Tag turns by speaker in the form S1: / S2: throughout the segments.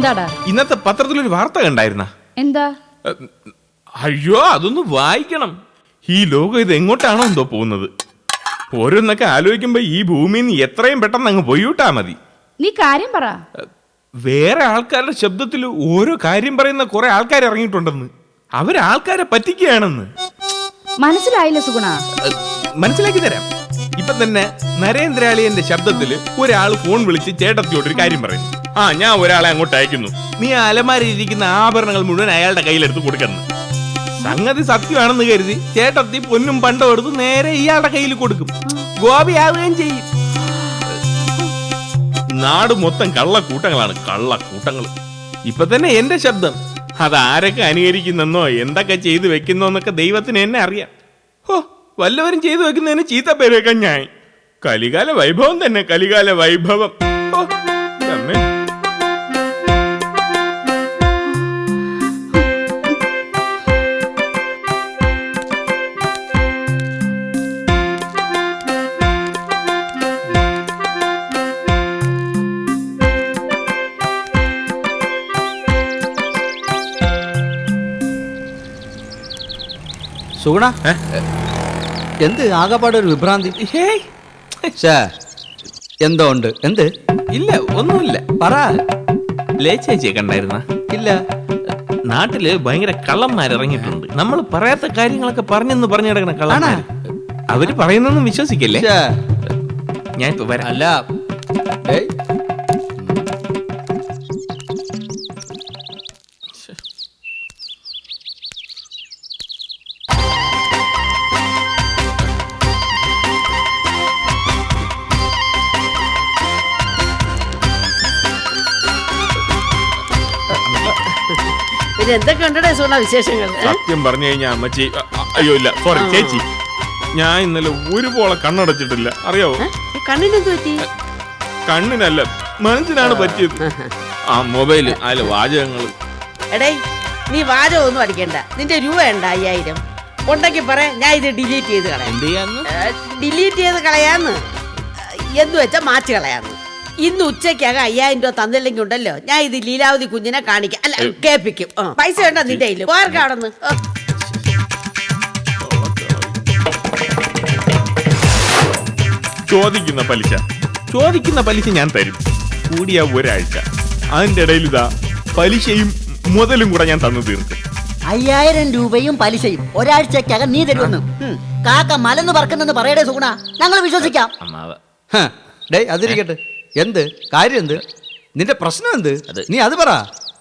S1: എന്താടാ?
S2: ഇന്നത്തെ പത്രത്തിൽ ഒരു വാർത്ത കണ്ടായിരുന്ന?
S1: എന്താ?
S2: അയ്യോ അതൊന്ന് വായിക്കണം. ഈ ലോകം ഇത് എങ്ങോട്ടാണോ എന്തോ പോകുന്നത്. ഓരോന്നൊക്കെ ആലോചിക്കുമ്പോ ഈ ഭൂമിയിൽ നിന്ന് എത്രയും പെട്ടെന്ന് അങ്ങ് പോയിട്ടാ മതി.
S1: നീ കാര്യം പറ.
S2: വേറെ ആൾക്കാരുടെ ശബ്ദത്തിൽ ഓരോ കാര്യം പറയുന്ന കുറെ ആൾക്കാർ ഇറങ്ങിയിട്ടുണ്ടെന്ന്. അവരാൾക്കാരെ പറ്റിക്കുകയാണെന്ന്.
S1: മനസ്സിലായില്ല സുഗുണ.
S2: മനസ്സിലാക്കി തരാം. ഇപ്പൊ തന്നെ നരേന്ദ്രാളിയന്റെ ശബ്ദത്തിൽ ഒരാൾ ഫോൺ വിളിച്ച് ചേട്ടത്തിയോട് ഒരു കാര്യം പറയുന്നു. ആ ഞാൻ ഒരാളെ അങ്ങോട്ട് അയക്കുന്നു. നീ അലമാരിയിരിക്കുന്ന ആഭരണങ്ങൾ മുഴുവൻ അയാളുടെ കയ്യിലെടുത്ത് കൊടുക്കുന്നു സംഗതി സത്യമാണെന്ന് കരുതി ചേട്ടത്തി പൊന്നും പണ്ടം എടുത്ത് നേരെ ഇയാളുടെ കയ്യിൽ കൊടുക്കും. ഗോപിയാവുകയും ചെയ്യും. നാട് മൊത്തം കള്ളക്കൂട്ടങ്ങളാണ് കള്ളക്കൂട്ടങ്ങൾ. ഇപ്പൊ തന്നെ എന്റെ ശബ്ദം. അത് ആരൊക്കെ അനുകരിക്കുന്നെന്നോ എന്തൊക്കെ ചെയ്തു വെക്കുന്നോ എന്നൊക്കെ ദൈവത്തിന് എന്നെ അറിയാം. ഹോ വല്ലവരും ചെയ്തു വെക്കുന്നതിന് ചീത്ത പേര് വെക്കാൻ ഞാൻ. കലികാല വൈഭവം തന്നെ കലികാല വൈഭവം.
S3: സുഗുണ? എന്ത് ആകപ്പാടെ ഒരു വിഭ്രാന്തി? എന്തോ ഉണ്ട്? എന്ത്?
S2: ഇല്ല ഒന്നുമില്ല.
S3: പറ.
S2: ലേ ചേച്ചിയെ കണ്ടായിരുന്ന?
S3: ഇല്ല.
S2: നാട്ടിൽ ഭയങ്കര കള്ളന്മാർ ഇറങ്ങിയിട്ടുണ്ട് നമ്മൾ പറയാത്ത കാര്യങ്ങളൊക്കെ പറഞ്ഞെന്ന് പറഞ്ഞു കിടക്കണ കള്ളാണ് അവർ പറയുന്നൊന്നും വിശ്വസിക്കല്ലേ? ഞാൻ ഇപ്പൊ വരാം.
S3: അല്ല.
S4: പിന്നെ എന്തൊക്കെ ഉണ്ടടേ സുഗുണ വിശേഷങ്ങൾ?
S2: സത്യം പറഞ്ഞു കഴിഞ്ഞാൽ അമ്മച്ചി അയ്യോ ഇല്ല സോറി ചേച്ചി. ഞാൻ ഇന്നലെ ഒരു പോളെ കണ്ണടച്ചിട്ടില്ല. അറിയാവോ?
S4: കണ്ണിനെന്ത് പറ്റി?
S2: കണ്ണിനല്ല മനസ്സിനാണ് പറ്റിയത്. ആ മൊബൈൽ അതിലെ വാചകങ്ങൾ
S4: എടേ നീ വാചകം ഒന്നും അടിക്കണ്ട. നിന്റെ രൂപ ഉണ്ട് അയ്യായിരം. ഉണ്ടെങ്കിൽ പറ ഞാൻ ഇത് ഡിലീറ്റ് ചെയ്ത് കളയാം. ഡിലീറ്റ് ചെയ്ത് കളയാന്ന്. എന്ന് വെച്ചാ മാറ്റി കളയാന്ന്. ഇന്ന് ഉച്ചയ്ക്കകം അയ്യായിരം രൂപ തന്നില്ലെങ്കിൽ ഉണ്ടല്ലോ. ഞാൻ ഇത് ലീലാവതി കുഞ്ഞിനെ കാണിക്കാം. അല്ല കേൾപ്പിക്കും. ആ. പൈസ വേണ്ട നിന്റെ കയ്യിൽ വേർക്കാണെന്ന്
S2: ചോദിക്കുന്ന പലിശ. ചോദിക്കുന്ന പലിശ ഞാൻ തരും. കൂടിയ ഒരാഴ്ച. അതിന്റെ ഇടയിൽ ഇതാ പലിശയും മുതലും കൂടെ ഞാൻ തന്നു തീർക്കും.
S5: അയ്യായിരം രൂപയും പലിശയും ഒരാഴ്ചക്കകം നീ തരുമെന്ന്. ഉം. കാക്ക മലന്ന് പറക്കുന്നെന്ന് പറയടേ സുഗുണ. ഞങ്ങൾ വിശ്വസിക്കാം.
S2: അമ്മാവ.
S3: ഹ, ഡേയ് അതിരിക്കട്ടെ. എന്ത്? കാര്യം എന്ത്? നിന്റെ പ്രശ്നം എന്ത്? നീ അത് പറ.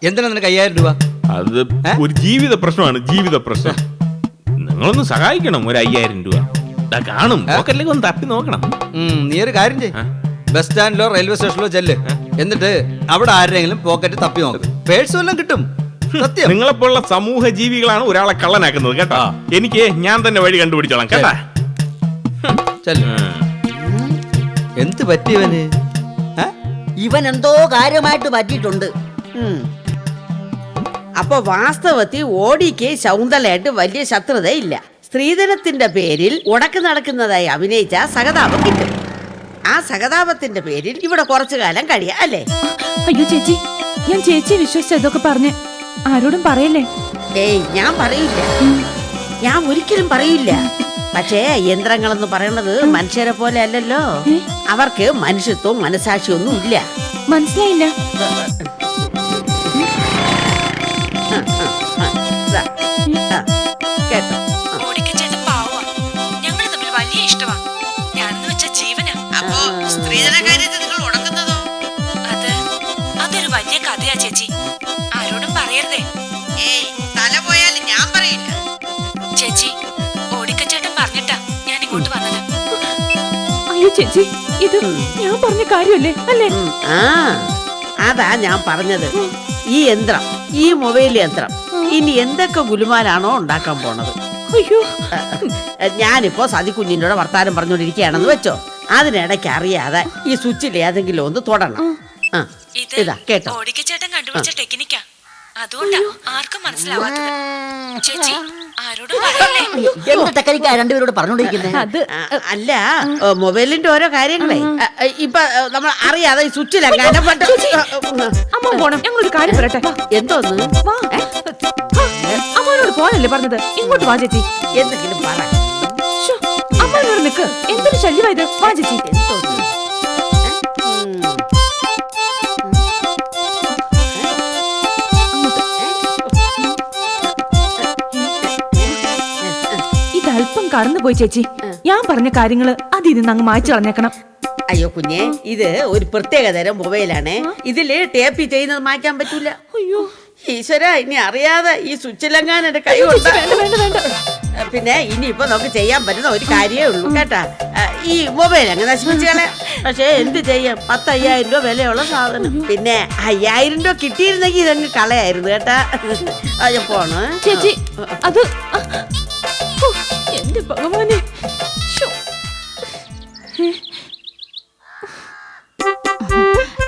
S3: എന്തിനാ നിനക്ക് അയ്യായിരം രൂപ?
S2: അത് ഒരു ജീവിത പ്രശ്നമാണ് ജീവിത പ്രശ്നം. നിങ്ങളൊന്ന് സഹായിക്കണം ഒരു അയ്യായിരം രൂപ. കാണും ഒന്ന് തപ്പി നോക്കണം.
S3: നീ ഒരു കാര്യം ചെയ് ബസ് സ്റ്റാൻഡിലോ റെയിൽവേ സ്റ്റേഷനിലോ ചെല്ല്. എന്നിട്ട് അവിടെ ആരെങ്കിലും പോക്കറ്റ് തപ്പി നോക്ക്. പേഴ്സ് വല്ലതും കിട്ടും. സത്യം.
S2: നിങ്ങളെപ്പോലുള്ള സമൂഹ ജീവികളാണ് ഒരാളെ കള്ളനാക്കുന്നത് കേട്ടോ? എനിക്ക് ഞാൻ തന്നെ വഴി കണ്ടുപിടിച്ചോളാം കേട്ടാ?
S3: ചെല്ല്. എന്ത് പറ്റിയവന്?
S5: ഇവൻ എന്തോ കാര്യമായിട്ട് പറ്റിയിട്ടുണ്ട്.
S4: അപ്പൊ വാസ്തവത്തിൽ ഓടിക്ക് ശൗന്തലായിട്ട് വലിയ ശത്രുതയില്ല. സ്ത്രീധനത്തിന്റെ പേരിൽ ഉടക്ക് നടക്കുന്നതായി അഭിനയിച്ച സഹതാപം കിട്ടും. ആ സഹതാപത്തിന്റെ പേരിൽ ഇവിടെ കുറച്ചു കാലം കഴിയാം അല്ലേ?
S1: അയ്യോ ചേച്ചി. ഞാൻ ചേച്ചി വിശ്വസിച്ച ഇതൊക്കെ പറഞ്ഞ് ആരോടും പറയല്ലേ?
S4: ഏയ് ഞാൻ പറയില്ല. ഞാൻ ഒരിക്കലും പറയില്ല. പക്ഷേ യന്ത്രങ്ങളെന്ന് പറയണത് മനുഷ്യരെ പോലെ അല്ലല്ലോ. അവർക്ക് മനുഷ്യത്വവും മനസാക്ഷി ഒന്നും ഇല്ല.
S1: മനസ്സിലായില്ല.
S6: അതൊരു വലിയ കഥയാ ചേച്ചി. ആരോടും പറയരുതേ.
S4: ഏയ്
S6: ചേച്ചി
S1: ഇത് ഞാൻ പറഞ്ഞ കാര്യമല്ലേ? അല്ലേ?
S4: ആ അതാ ഞാൻ പറഞ്ഞത്. ഈ യന്ത്രം ഈ മൊബൈൽ യന്ത്രം ഇനി എന്തൊക്കെ ഗുലുമാലാണോ ഉണ്ടാക്കാൻ പോണത്?
S1: അയ്യോ.
S4: ഞാനിപ്പോ സതി കുഞ്ഞിന്റെ വർത്താനം പറഞ്ഞുകൊണ്ടിരിക്കുകയാണെന്ന് വെച്ചോ? അതിനിടയ്ക്ക് അറിയാതെ ഈ സ്വിച്ചിൽ ഏതെങ്കിലും ഒന്ന് തൊടണം. ആ
S6: ഇതാ
S4: കേട്ടോ.
S6: ഓടിക്കച്ചേട്ടൻ കണ്ടുപിടിച്ച ടെക്നിക്കാ അതുകൊണ്ടാ ആർക്കും മനസ്സിലാവാത്തത്. ചേച്ചി
S5: രണ്ടുപേരോട്
S1: അത്
S4: അല്ല മൊബൈലിന്റെ ഓരോ കാര്യങ്ങളെ. ഇപ്പൊ നമ്മൾ അറിയാതെ സ്വിച്ചിലെങ്ങാനും
S1: അമ്മ പോണം. ഞങ്ങളൊരു കാര്യം പറയട്ടെ.
S4: എന്തോന്ന്?
S1: പോകാനല്ലേ പറഞ്ഞത്? ഇങ്ങോട്ട് വാ ചേച്ചി.
S4: എന്തെങ്കിലും പറ.
S1: അമ്മനോട് എന്തൊരു ശല്യമായത് വാ ചേച്ചി.
S4: എന്തോന്ന്?
S1: കടന്നുപോയി ചേച്ചി. ഞാൻ പറഞ്ഞ കാര്യങ്ങൾ അത് അങ്ങ് മായ്ച്ചു കളഞ്ഞേക്കണം.
S4: അയ്യോ കുഞ്ഞെ ഇത് ഒരു പ്രത്യേക തരം മൊബൈലാണ്. ഇതിൽ ടേപ്പ് ചെയ്യുന്നത് മാറ്റാൻ പറ്റൂല.
S1: അയ്യോ.
S4: ഈശ്വര ഇനി അറിയാതെ ഈ സ്വിച്ചിലെങ്ങാൻ എന്റെ കൈ പിന്നെ ഇനി ഇനിയിപ്പോ നമുക്ക് ചെയ്യാൻ പറ്റുന്ന ഒരു കാര്യമേ ഉള്ളൂ കേട്ടാ. ഈ മൊബൈൽ അങ്ങ് നശിപ്പിച്ചേ പക്ഷേ എന്ത് ചെയ്യാം? പത്ത് അയ്യായിരം രൂപ വിലയുള്ള സാധനം. പിന്നെ അയ്യായിരം രൂപ കിട്ടിയിരുന്നെങ്കിൽ ഇതങ്ങ് കളയായിരുന്നു കേട്ടാ. അയ്യോ പോണ്.
S1: ചേച്ചി അത് എന്റെ ഭഗവാനെ.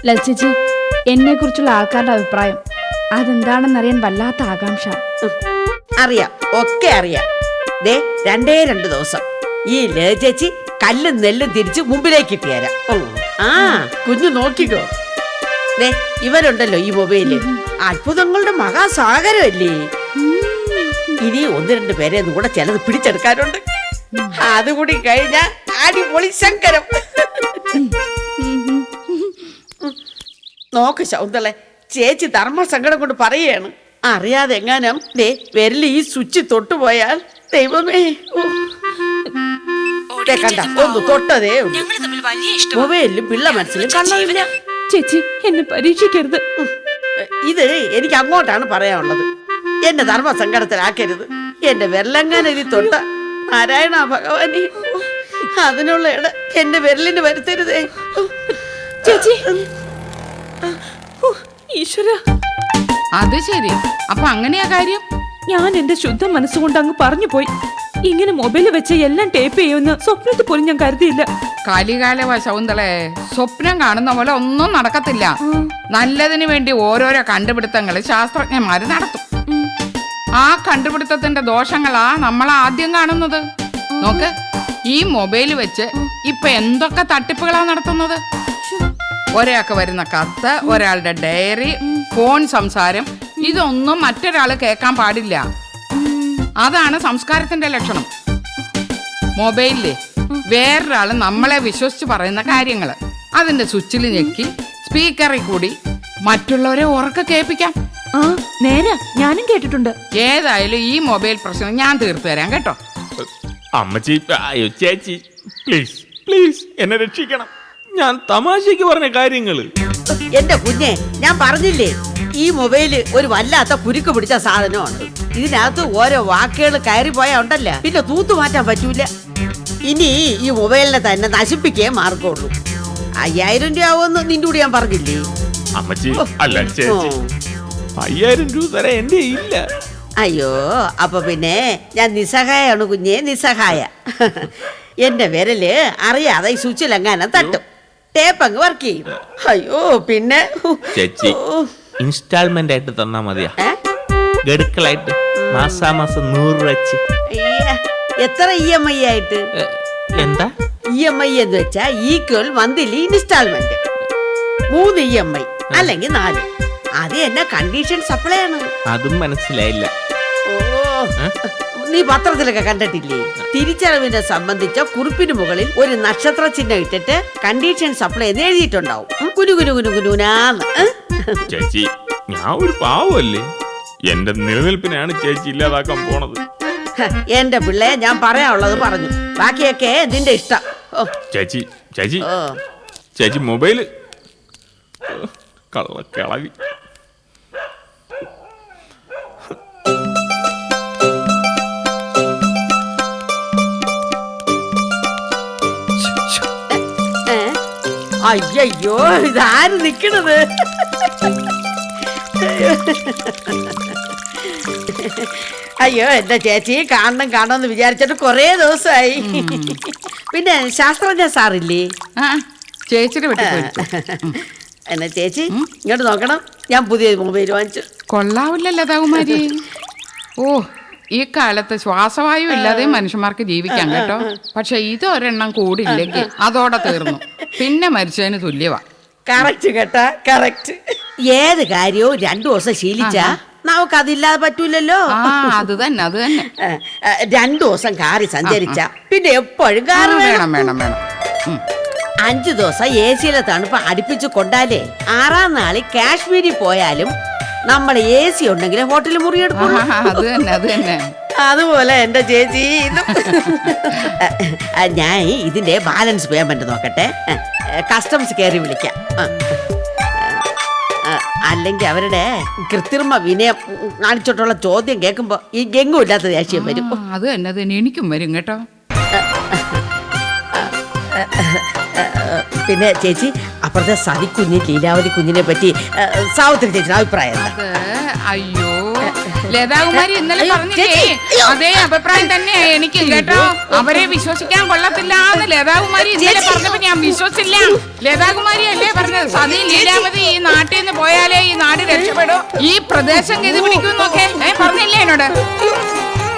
S7: ലളിതേച്ചി എന്നെ കുറിച്ചുള്ള ആൾക്കാരുടെ അഭിപ്രായം അതെന്താണെന്നറിയാൻ വല്ലാത്ത ആകാംക്ഷ.
S4: അറിയാം ഒക്കെ അറിയാം. ദേ രണ്ടേ രണ്ട് ദിവസം. ഈ ചേച്ചി കല്ലും നെല്ലും തിരിച്ച് മുമ്പിലേക്ക് ഇട്ടുതരാം ഉം. ആ. കുഞ്ഞു നോക്കിക്കോ. ദേ ഇവരുണ്ടല്ലോ ഈ മൊബൈൽ. അത്ഭുതങ്ങളുടെ മഹാസാഗരമല്ലേ? ഇനി ഒന്ന് രണ്ട് പേരെ കൂടെ ചിലത് പിടിച്ചെടുക്കാനുണ്ട്. അതുകൂടി കഴിഞ്ഞ അടിപൊളി ശങ്കരം. നോക്ക് ശൗന്തളെ ചേച്ചി ധർമ്മ സങ്കടം കൊണ്ട് പറയുകയാണ്. അറിയാതെ എങ്ങാനും ദേ വിരൽ ഈ സ്വിച്ച് തൊട്ടുപോയാൽ ദൈവമേ. കണ്ട ഒന്ന് തൊട്ടതേ മൊബൈലിലും പിള്ള മനസ്സിലും
S1: ചേച്ചി എന്നെ പരീക്ഷിക്കരുത്.
S4: ഇത് എനിക്ക് അങ്ങോട്ടാണ് പറയാനുള്ളത്. എന്റെ ധർമ്മ സങ്കടത്തിലാക്കരുത് എന്റെ വെല്ലങ്ങാനരി തൊട്ട നാരായണ ഭഗവാനി. അതിനുള്ള ഇട എന്റെ വിരലിന് വരുത്തരുതേ.
S1: ചേച്ചി. ഈശ്വര.
S8: അത് ശരി. അപ്പൊ അങ്ങനെയാ കാര്യം?
S1: ഞാൻ എന്റെ ശുദ്ധ മനസ്സുകൊണ്ട് അങ്ങ് പറഞ്ഞു പോയി ഇങ്ങനെ മൊബൈൽ വെച്ച് എല്ലാം ടേപ്പ് ചെയ്യുമെന്ന് സ്വപ്നത്തിൽ പോലും ഞാൻ കരുതിയില്ല.
S8: കലികാല ശകുന്തളെ. സ്വപ്നം കാണുന്ന പോലെ ഒന്നും നടക്കത്തില്ല. നല്ലതിന് വേണ്ടി ഓരോരോ കണ്ടുപിടുത്തങ്ങൾ ശാസ്ത്രജ്ഞന്മാര് നടത്തും. ആ കണ്ടുപിടുത്തത്തിന്റെ ദോഷങ്ങളാ നമ്മൾ ആദ്യം കാണുന്നത്. നോക്ക് ഈ മൊബൈൽ വെച്ച് ഇപ്പൊ എന്തൊക്കെ തട്ടിപ്പുകളാ നടത്തുന്നത്? ഒരാൾക്ക് വരുന്ന കത്ത് ഒരാളുടെ ഡയറി ഫോൺ സംസാരം ഇതൊന്നും മറ്റൊരാൾ കേൾക്കാൻ പാടില്ല. അതാണ് സംസ്കാരത്തിന്റെ ലക്ഷണം. മൊബൈലിൽ വേറൊരാൾ നമ്മളെ വിശ്വസിച്ച് പറയുന്ന കാര്യങ്ങൾ അതിന്റെ സ്വിച്ചിൽ ഞെക്കി സ്പീക്കറിൽ കൂടി മറ്റുള്ളവരെ ഉറക്ക കേൾപ്പിക്കാം.
S1: ആ നേരാ. ഞാനും കേട്ടിട്ടുണ്ട്.
S8: ഏതായാലും ഈ മൊബൈൽ പ്രശ്നം ഞാൻ തീർത്തു തരാം കേട്ടോ.
S2: അമ്മച്ചി അയ്യോ ചേച്ചി പ്ലീസ് പ്ലീസ് എന്നെ രക്ഷിക്കണം. ഞാൻ തമാശയ്ക്ക് പറഞ്ഞ കാര്യങ്ങൾ.
S4: എന്റെ കുഞ്ഞെ ഞാൻ പറഞ്ഞില്ലേ? ഈ മൊബൈൽ ഒരു വല്ലാത്ത കുരുക്ക് പിടിച്ച സാധനമാണ്. ഇതിനകത്ത് ഓരോ വാക്കുകൾ കയറി പോയാ ഉണ്ടല്ല? പിന്നെ തൂത്തു മാറ്റാൻ പറ്റൂല. ഇനി ഈ മൊബൈലിനെ തന്നെ നശിപ്പിക്കേ മാർഗമുള്ളൂ. അയ്യായിരം രൂപ ആവുമെന്ന് നിന്റെ കൂടെ ഞാൻ പറഞ്ഞില്ലേ?
S2: അമ്മച്ചി അല്ല ചേച്ചി. അയ്യായിരം രൂപ തരാൻ എന്റെ ഇല്ല.
S4: അയ്യോ അപ്പൊ പിന്നെ ഞാൻ നിസ്സഹായാണ് കുഞ്ഞെ നിസ്സഹായ. എന്റെ വിരൽ അറിയാതെ ഈ സ്വിച്ചിലെങ്ങാനും തട്ടും. ടേപ്പ് അങ്ങ് വർക്ക് ചെയ്യും. അയ്യോ പിന്നെ.
S2: ചേച്ചി ഇൻസ്റ്റാൾമെന്റ് ആയിട്ട് തന്നാ മതിയാ.
S4: ഏ?
S2: ഗഡുക്കളായിട്ട് മാസാമാസം നൂറ് രൂപ വെച്ച്.
S4: അയ്യ, എത്ര ഇ എം ഐ ആയിട്ട്?
S2: ഏ, എന്താ?
S4: ഇ എം ഐ എന്ന് വെച്ചാ ഈക്വൽ മന്ത്ലി ഇൻസ്റ്റാൾമെന്റ് മൂന്ന് ഇ എം ഐ അല്ലെങ്കിൽ നാല്. അത് എന്നെ കണ്ടീഷൻ സപ്ലൈ ആണ്.
S2: അതും മനസ്സിലായില്ല.
S4: ഓ നീ പത്രത്തിലൊക്കെ കണ്ടിട്ടില്ലേ? തിരിച്ചറിവിനെ സംബന്ധിച്ച കുറിപ്പിന് മുകളിൽ ഒരു നക്ഷത്ര ചിഹ്നം ഇട്ടിട്ട് കണ്ടീഷൻ സപ്ലൈ എന്ന് എഴുതിയിട്ടുണ്ടാവും. ഉം, കുനു കുനു കുനു കുനുനാന്ന്
S2: ചേച്ചി ഞാൻ ഒരു പാവമല്ലേ എന്റെ നിലനിൽപ്പിനെയാണ് ചേച്ചി ഇല്ലാതാക്കാൻ പോണത്.
S4: എന്റെ പിള്ളയെ ഞാൻ പറയാനുള്ളത് പറഞ്ഞു. ബാക്കിയൊക്കെ നിന്റെ ഇഷ്ടം.
S2: ചേച്ചി ചേച്ചി. ചേച്ചി മൊബൈൽ. കള്ളക്കളവി
S4: അയ്യയ്യോ ഇതാര് നിക്കണത്? അയ്യോ എന്റെ ചേച്ചി കാണണം കാണണം എന്ന് വിചാരിച്ചിട്ട് കൊറേ ദിവസമായി. പിന്നെ ശാസ്ത്രജ്ഞ സാറില്ലേ?
S8: ചേച്ചിയുടെ
S4: എന്നാ ചേച്ചി ഇങ്ങോട്ട് നോക്കണം. ഞാൻ പുതിയ മൊബൈൽ വാങ്ങിച്ചു.
S8: കൊള്ളാവില്ലല്ലോ ഓ ഈ കാലത്ത് ശ്വാസവായു ഇല്ലാതെ മനുഷ്യന്മാർക്ക് ജീവിക്കാം കേട്ടോ. പക്ഷെ ഇത് ഒരെണ്ണം കൂടിയില്ലെങ്കിൽ അതോടെ തീർന്നു. പിന്നെ മരിച്ചതിന് തുല്യവാ.
S4: കറക്റ്റ് കേട്ടാ കറക്റ്റ് ഏത് കാര്യവും രണ്ടു ദിവസം ശീലിച്ചാ നമുക്ക് അതില്ലാതെ പറ്റൂലല്ലോ.
S8: ആ അത് തന്നെ അത് തന്നെ.
S4: രണ്ടു ദിവസം കാറി സഞ്ചരിച്ച. പിന്നെ എപ്പോഴും കാറി വേണം.
S8: വേണം വേണം.
S4: അഞ്ചു ദിവസം എ സിയിലെ തണുപ്പ് അടുപ്പിച്ച് കൊണ്ടാലേ ആറാം നാളിൽ കാശ്മീരിൽ പോയാലും നമ്മൾ എ സി ഉണ്ടെങ്കിൽ ഹോട്ടലിൽ മുറിയെടുക്കും
S8: അത് തന്നെ അത് തന്നെ
S4: അതുപോലെ എന്റെ ചേച്ചി ഇതും ഞാൻ ഇതിന്റെ ബാലൻസ് പേയ്മെന്റ് നോക്കട്ടെ കസ്റ്റംസ് കയറി വിളിക്കാം അല്ലെങ്കിൽ അവരുടെ കൃത്രിമ വിനയം കാണിച്ചോട്ടുള്ള ചോദ്യം കേൾക്കുമ്പോ ഈ ഗംഗും ഇല്ലാത്ത ദേഷ്യം വരും
S8: അത് തന്നെ അത് തന്നെ എനിക്കും വരും കേട്ടോ
S4: പിന്നെ ചേച്ചി അപ്പുറത്തെ സതി കുഞ്ഞ് ലീലാവതി കുഞ്ഞിനെ പറ്റി ആ, സാവിത്രി ചേച്ചിയുടെ അഭിപ്രായം എന്താ?
S8: അത് അയ്യോ ലതാകുമാരി ഇന്നലെ പറഞ്ഞില്ലേ? അതേ അഭിപ്രായം തന്നെയാ എനിക്ക് കേട്ടോ. അവരെ വിശ്വസിക്കാൻ കൊള്ളത്തില്ല എന്ന് ലതാകുമാരി ഇന്നലെ. പറഞ്ഞപ്പോ ഞാൻ വിശ്വസിച്ചില്ല. ലതാകുമാരി അല്ലേ പറഞ്ഞത്? സതി ലീലാവതി ഈ നാട്ടിൽ നിന്ന് പോയാലേ ഈ നാട് രക്ഷപ്പെടും. ഈ പ്രദേശം ഗതി പിടിക്കുന്നൊക്കെ ഏ പറഞ്ഞില്ലേ എന്നോട്?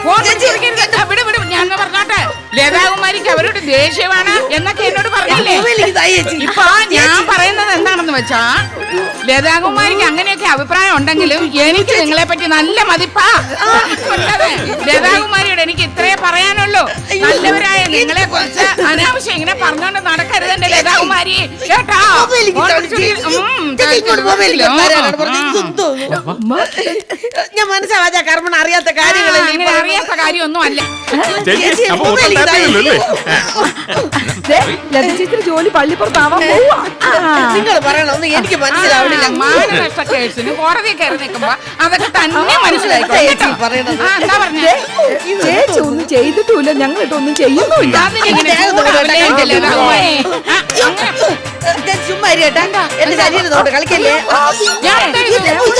S8: ഫോൺ വിളിച്ച് വിളിക്കരുത്. ആ, വിട് വിട്. ഞാൻ പറഞ്ഞോട്ടെ. ലതാകുമാരിക്ക് അവരോട് ദേഷ്യമാണ് എന്നൊക്കെ എന്നോട് പറഞ്ഞില്ലേ? ഇപ്പൊ ഞാൻ വെച്ചാ ലതാകുമാരിക്ക് അങ്ങനെയൊക്കെ അഭിപ്രായം ഉണ്ടെങ്കിലും എനിക്ക് നിങ്ങളെ പറ്റി നല്ല മതിപ്പാ. ലതാകുമാരിയോട് എനിക്ക് ഇത്രേ പറയാനുള്ളൂ. നല്ലവരായ നിങ്ങളെ കുറിച്ച് അനാവശ്യം ഇങ്ങനെ പറഞ്ഞോണ്ട് നടക്കരുത് എന്റെ ലതാകുമാരി. കേട്ടോ?
S4: ഞാൻ മനസ്സിലാവാ കർമ്മണ അറിയാത്ത കാര്യങ്ങൾ
S8: അറിയാത്ത കാര്യമൊന്നും അല്ല
S2: ചേച്ചി അപ്പൊ
S4: പറയണമെന്ന് എനിക്ക് മനസ്സിലാവണില്ല.
S8: മാനനഷ്ട കേസിന് കോടതി കയറി നിൽക്കുമ്പോ അതൊക്കെ തന്നെ
S4: ചേച്ചി പറയണത്.
S8: ആ, എന്താ പറഞ്ഞേ?
S1: ചേച്ചി ഒന്നും ചെയ്തിട്ടുമില്ല. ഞങ്ങളിട്ടൊന്നും ചെയ്യുന്നുമില്ല.
S8: അതിനിങ്ങനെ ചൂടാവില്ലേ എന്റെ ലതാകുമാരി? ആ, അങ്ങനെ.
S4: ഞാൻ ചുമ്മാ ഇരി എന്റെ ശരീരം നോട്ട് കളിക്കല്ലേ?
S8: ഞാൻ എന്താ ഇത്? ഞാനൊന്നും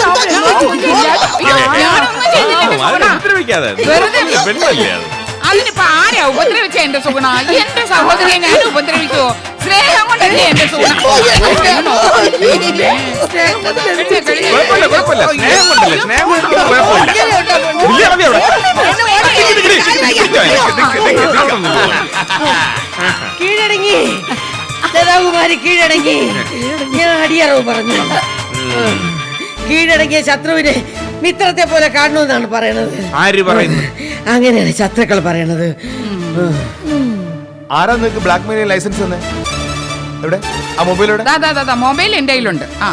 S8: സുഗുണ.
S2: ഉപദ്രവിക്കാതെ.
S8: വെറുതെ
S2: പെണ്ണല്ലേ അത്?
S8: അതിനിപ്പോ ആരാ ഉപദ്രവിച്ച എന്റെ സുഗുണ? എന്റെ സഹോദരിയെ ഞാൻ ഉപദ്രവിക്കുവോ? സ്നേഹം കൊണ്ടല്ലേ എന്റെ സുഗുണ
S2: കുഴപ്പമില്ല കുഴപ്പമില്ല സ്നേഹം കൊണ്ടല്ലേ സ്നേഹം കൊണ്ടല്ലേ കുഴപ്പമില്ല ഇല്ല, അവിടെ.
S4: കീഴടങ്ങി. ലതാകുമാരി കീഴടങ്ങി. ഞാൻ അടിയറവ് പറഞ്ഞു. കീഴടങ്ങിയ ശത്രുവിനെ മിത്രത്തെ പോലെ കാണണമെന്നാണ് പറയണത്.
S2: ആര് പറയുന്നു?
S4: അങ്ങനെയാണ് ശത്രുക്കൾ പറയണത്.
S9: ആരാ നിങ്ങക്ക് ബ്ലാക്ക് മെയിൽ ലൈസൻസ് തന്നെ? എവിടെ? ആ മൊബൈൽ എവിടെ?
S8: ദാ, ദാ, ദാ, ദാ, മൊബൈൽ കയ്യിലുണ്ട്. ആ.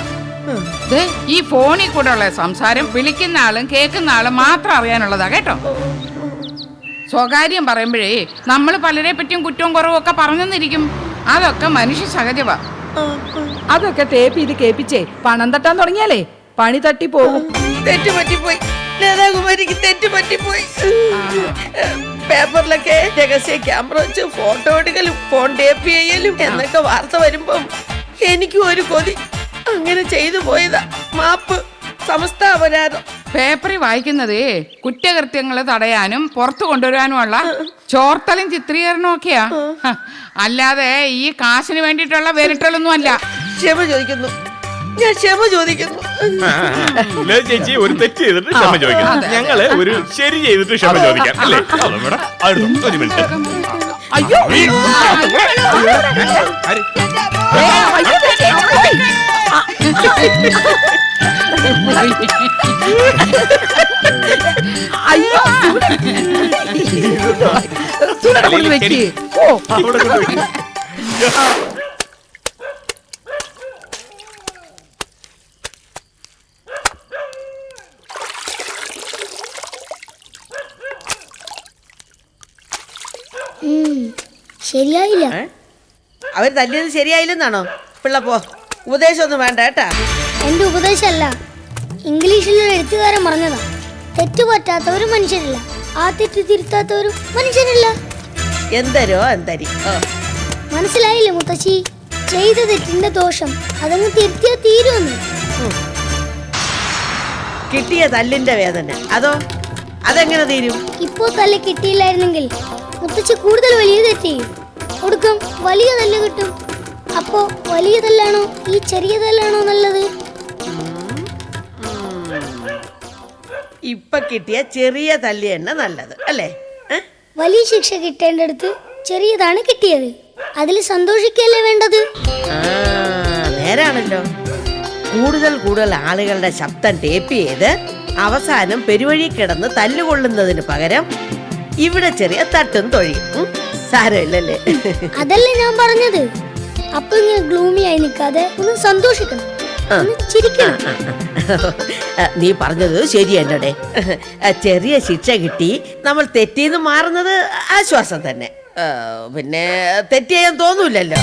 S8: ദേ, ഈ ഫോണിൽ കൂടെ ഉള്ള സംസാരം വിളിക്കുന്ന ആളും കേൾക്കുന്ന ആളും മാത്രം അറിയാനുള്ളതാ കേട്ടോ? സ്വകാര്യം പറയുമ്പോഴേ നമ്മൾ പലരെ പറ്റിയും കുറ്റവും കുറവും ഒക്കെ പറഞ്ഞെന്നിരിക്കും. അതൊക്കെ മനുഷ്യ സഹജവാ.
S1: അതൊക്കെ ടേപ്പ് ചെയ്ത് കേപ്പിച്ചേ പണം തട്ടാൻ തുടങ്ങിയാലേ? പണി തട്ടി പോകും
S4: തെറ്റ് പറ്റിപ്പോയി ലതാകുമാരിക്ക് തെറ്റ് പറ്റിപ്പോയി പേപ്പറിലൊക്കെ രഹസ്യ ക്യാമറ വെച്ച് ഫോട്ടോ എടുക്കലും ഫോൺ ടേപ്പ് ചെയ്യലും എന്നൊക്കെ വാർത്ത വരുമ്പം എനിക്കും ഒരു കൊതി. അങ്ങനെ ചെയ്തു പോയതാ. മാപ്പ് സമസ്ത അപരാധം.
S8: പേപ്പറിൽ വായിക്കുന്നതേ കുറ്റകൃത്യങ്ങൾ തടയാനും പുറത്തു കൊണ്ടുവരാനുമുള്ള ചോർത്തലും ചിത്രീകരണവും ഒക്കെയാ. അല്ലാതെ ഈ കാശിന് വേണ്ടിയിട്ടുള്ള വേറിട്ടലൊന്നും അല്ല
S4: ക്ഷമ ചോദിക്കുന്നു. ഞാൻ ക്ഷമ ചോദിക്കുന്നു.
S2: ലേ ചേച്ചി ഒരു തെറ്റ് ചെയ്തിട്ട് ക്ഷമ ചോദിക്കാം. ഞങ്ങൾ ഒരു ശരി ചെയ്തിട്ട് ക്ഷമ ചോദിക്കാം അല്ലേ? അതെ മേഡം. അടുത്ത ഒരു മിനിറ്റ്.
S8: അയ്യോ?
S1: അയ്യോ ചൂടടെ കൊണ്ട് വെക്ക്. ഓ
S2: ഇവിടെ കൊണ്ടുപോയി.
S10: ശരിയായില്ല.
S4: അവർ തല്ലിയത് ശരിയായില്ലെന്നാണോ? പിള്ള പോ. ഉപദേശമൊന്നും വേണ്ട കേട്ടാ?
S10: എന്റെ ഉപദേശമല്ല. ഇംഗ്ലീഷിലൊരു എഴുത്തുകാരൻ പറഞ്ഞതാ. തെറ്റു പറ്റാത്തവരും മനുഷ്യരില്ല. ആ തെറ്റ് തിരുത്താത്തവരും മനുഷ്യരില്ല.
S4: എന്തരോ എന്തരി.
S10: മനസ്സിലായില്ലേ മുത്തശ്ശി? ചെയ്ത തെറ്റിന്റെ ദോഷം അതങ്ങ് തിരുത്തിയാ തീരുമെന്ന്.
S4: കിട്ടിയ തല്ലിന്റെ വേദന. അതോ അതെങ്ങനെ തീരും?
S10: ഇപ്പോ തല്ല് കിട്ടിയില്ലായിരുന്നെങ്കിൽ മുത്തശ്ശി കൂടുതൽ വലിയ തെറ്റി. കൊടുക്കും. ഒടുക്കം വലിയ തല്ല് കിട്ടും. അപ്പോ വലിയ തല്ലാണോ? ഈ ചെറിയ തല്ലാണോ നല്ലത്?
S4: ഇപ്പൊ കിട്ടിയ ചെറിയ തല്ലി തന്നെ നല്ലത്. അല്ലേ?
S10: വലിയ ശിക്ഷ കിട്ടേണ്ടടുത്ത് ചെറിയതാണ് കിട്ടിയത്. അതിൽ സന്തോഷിക്കല്ലേ വേണ്ടത്?
S4: നേരാണല്ലോ. കൂടുതൽ കൂടുതൽ ആളുകളുടെ ശബ്ദം ടേപ്പ് ചെയ്ത് അവസാനം പെരുവഴി കിടന്ന് തല്ലുകൊള്ളുന്നതിന് പകരം ഇവിടെ ചെറിയ തട്ടും തൊഴിയും. സാരമില്ലല്ലേ?
S10: അതല്ലേ ഞാൻ പറഞ്ഞത്? അപ്പൊ ഇങ്ങനെ ഗ്ലൂമി ആയി നിൽക്കാതെ ഒന്ന് സന്തോഷിക്കണം.
S4: നീ പറഞ്ഞത് ശരി എന്നടേ. ചെറിയ ശിക്ഷ കിട്ടി. നമ്മൾ തെറ്റിന്ന് മാറുന്നത് ആശ്വാസം തന്നെ. പിന്നെ തെറ്റിയാൻ തോന്നൂലല്ലോ